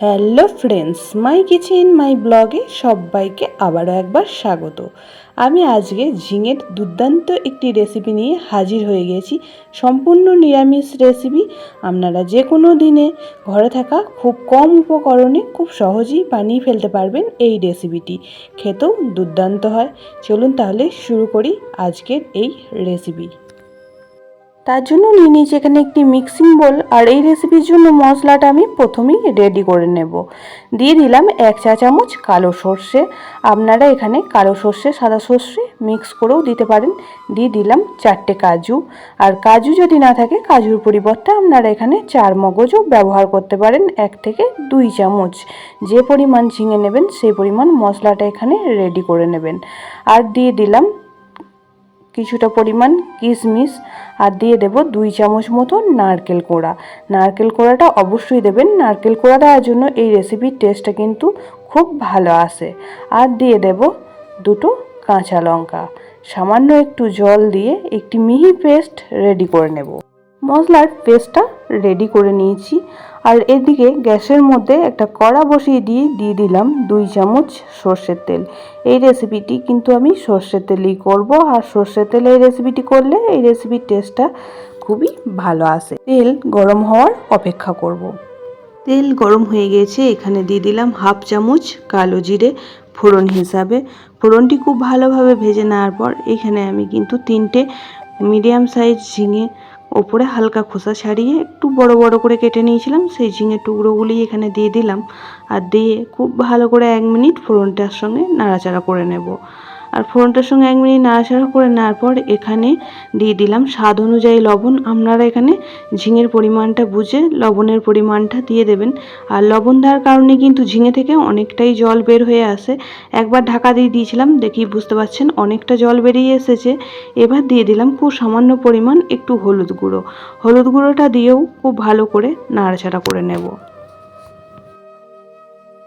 Hello friends, my kitchen, my ব্লগে সবাইকে আবারও একবার স্বাগত। আমি আজকে ঝিঙের দুর্দান্ত একটি রেসিপি নিয়ে হাজির হয়ে গেছি। সম্পূর্ণ নিরামিষ রেসিপি। আপনারা যে কোনো দিনে ঘরে থাকা খুব কম উপকরণে খুব সহজেই বানিয়ে ফেলতে পারবেন এই রেসিপিটি। খেতেও দুর্দান্ত হয়। চলুন তাহলে শুরু করি আজকের এই রেসিপি। তার জন্য নিয়ে নিয়েছি এখানে একটি মিক্সিং বোল আর এই রেসিপির জন্য মশলাটা আমি প্রথমেই রেডি করে নেব। দিয়ে দিলাম এক চা চামচ কালো সর্ষে। আপনারা এখানে কালো সর্ষে, সাদা সর্ষে মিক্স করেও দিতে পারেন। দিয়ে দিলাম চারটে কাজু। আর কাজু যদি না থাকে, কাজুর পরিবর্তে আপনারা এখানে চার মগজও ব্যবহার করতে পারেন, এক থেকে দুই চামচ। যে পরিমাণ ঝিঙে নেবেন, সেই পরিমাণ মশলাটা এখানে রেডি করে নেবেন। আর দিয়ে দিলাম কিছুটা পরিমাণ কিশমিশ আর দিয়ে দেব দুই চামচ মতো নারকেল কোড়া। নারকেল কোড়াটা অবশ্যই দেবেন। নারকেল কোড়া দেওয়ার জন্য এই রেসিপির টেস্টটা কিন্তু খুব ভালো আসে। আর দিয়ে দেব দুটো কাঁচা লঙ্কা। সামান্য একটু জল দিয়ে একটি মিহি পেস্ট রেডি করে নেব। মশলার পেস্টটা রেডি করে নিয়েছি। আর এদিকে গ্যাসের মধ্যে একটা কড়া বসিয়ে দিয়ে দিয়ে দিলাম দুই চামচ সর্ষের তেল। এই রেসিপিটি কিন্তু আমি সর্ষের তেলেই করব। আর সর্ষের তেলে এই রেসিপিটি করলে এই রেসিপির টেস্টটা খুবই ভালো আসে। তেল গরম হওয়ার অপেক্ষা করব। তেল গরম হয়ে গেছে। এখানে দিয়ে দিলাম হাফ চামচ কালো জিরে ফোড়ন হিসাবে। ফোড়নটি খুব ভালোভাবে ভেজে নেওয়ার পর এখানে আমি কিন্তু তিনটে মিডিয়াম সাইজ ঝিঙে ওপরে হালকা খোসা ছাড়িয়ে একটু বড় বড় করে কেটে নিয়েছিলাম, সেই ঝিঙের টুকরোগুলি এখানে দিয়ে দিলাম। আর দিয়ে খুব ভালো করে এক মিনিট ফোড়নটার সঙ্গে নাড়াচাড়া করে নেব। আর ফোড়নটার সঙ্গে এক মিনিট নাড়াচাড়া করে নেওয়ার পর এখানে দিয়ে দিলাম স্বাদ অনুযায়ী লবণ। আপনারা এখানে ঝিঙের পরিমাণটা বুঝে লবণের পরিমাণটা দিয়ে দেবেন। আর লবণ দেওয়ার কারণে কিন্তু ঝিঙে থেকে অনেকটাই জল বের হয়ে আসে। একবার ঢাকা দিয়ে দিয়েছিলাম, দেখি বুঝতে পারছেন, অনেকটা জল বেরিয়ে এসেছে। এবার দিয়ে দিলাম খুব সামান্য পরিমাণ একটু হলুদ গুঁড়ো। হলুদ গুঁড়োটা দিয়েও খুব ভালো করে নাড়াচাড়া করে নেব।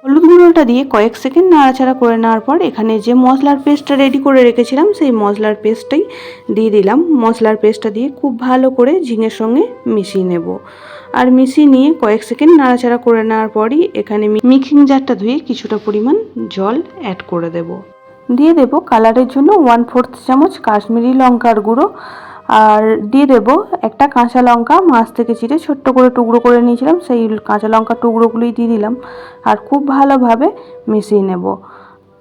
হলুদ গুঁড়োটা দিয়ে কয়েক সেকেন্ড নাড়াচাড়া করে নেওয়ার পর এখানে যে মশলার পেস্টটা রেডি করে রেখেছিলাম, সেই মশলার পেস্টটাই দিয়ে দিলাম। মশলার পেস্টটা দিয়ে খুব ভালো করে ঝিঙের সঙ্গে মিশিয়ে নেব। আর মিশিয়ে নিয়ে কয়েক সেকেন্ড নাড়াচাড়া করে নেওয়ার পরই এখানে মিক্সিং জারটা ধুয়ে কিছুটা পরিমাণ জল অ্যাড করে দেব। দিয়ে দেব কালারের জন্য ওয়ান ফোর্থ চামচ কাশ্মীরি লঙ্কার গুঁড়ো। আর দিয়ে দেব একটা কাঁচা লঙ্কা, মাছ থেকে চিড়ে ছোট্ট করে টুকরো করে নিয়েছিলাম, সেই কাঁচা লঙ্কা টুকরোগুলোই দিয়ে দিলাম আর খুব ভালোভাবে মিশিয়ে নেব।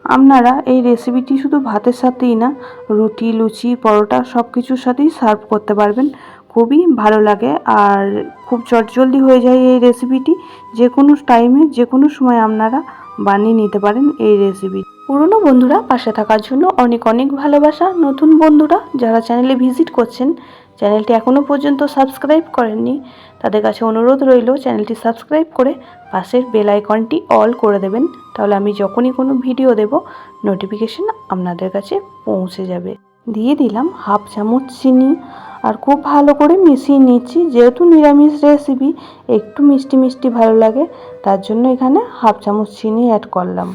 আপনারা এই রেসিপিটি শুধু ভাতের সাথেই না, রুটি, লুচি, পরোটা সব কিছুর সাথেই সার্ভ করতে পারবেন। খুবই ভালো লাগে আর খুব চটজলদি হয়ে যায় এই রেসিপিটি। যে কোনো টাইমে, যে কোনো সময় আপনারা বানিয়ে নিতে পারেন এই রেসিপি। পুরনো বন্ধুরা পাশে থাকার জন্য অনেক অনেক ভালোবাসা নতুন বন্ধুরা যারা চ্যানেলে ভিজিট করছেন। চ্যানেলটি এখনও পর্যন্ত সাবস্ক্রাইব করেননি। তাদের কাছে অনুরোধ রইল চ্যানেলটি সাবস্ক্রাইব করে পাশের বেল আইকনটি অল করে দেবেন। তাহলে আমি যখনই কোনো ভিডিও দেব নোটিফিকেশন আপনাদের কাছে পৌঁছে যাবে। দিয়ে দিলাম হাফ চামচ চিনি আর খুব ভালো করে মিশিয়ে নিচ্ছি। যেহেতু নিরামিষ রেসিপি একটু মিষ্টি মিষ্টি ভালো লাগে, তার জন্য এখানে হাফ চামচ চিনি অ্যাড করলাম।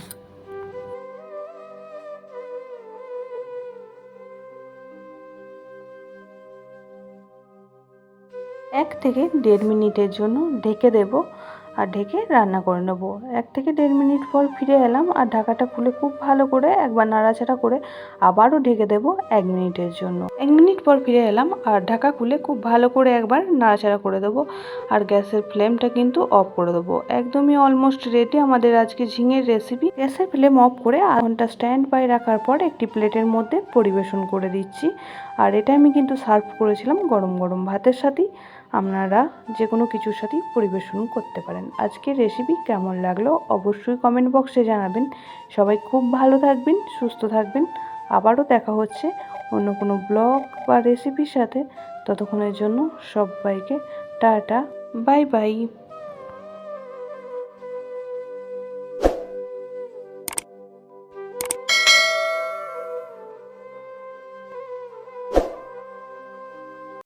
এক থেকে দেড় মিনিটের জন্য ঢেকে দেব আর ঢেকে রান্না করে নেব। এক থেকে দেড় মিনিট পর ফিরে এলাম আর ঢাকাটা খুলে খুব ভালো করে একবার নাড়াচাড়া করে আবারও ঢেকে দেব এক মিনিটের জন্য। এক মিনিট পর ফিরে এলাম আর ঢাকা খুলে খুব ভালো করে একবার নাড়াচাড়া করে দেবো আর গ্যাসের ফ্লেমটা কিন্তু অফ করে দেবো। একদমই অলমোস্ট রেডি আমাদের আজকে ঝিঙের রেসিপি গ্যাসের ফ্লেম অফ করে আধ ঘণ্টা স্ট্যান্ড বাই রাখার পর একটি প্লেটের মধ্যে পরিবেশন করে দিচ্ছি। আর এটা আমি কিন্তু সার্ভ করেছিলাম গরম গরম ভাতের সাথেই। আপনারা যে কোনো কিছুর সাথেই পরিবেশন করতে পারেন। আজকের রেসিপি কেমন লাগল অবশ্যই কমেন্ট বক্সে জানাবেন। সবাই খুব ভালো থাকবেন, সুস্থ থাকবেন। আবারও দেখা হচ্ছে অন্য কোনো ব্লগ বা রেসিপির সাথে। ততক্ষণের জন্য সবাইকে টাটা বাই বাই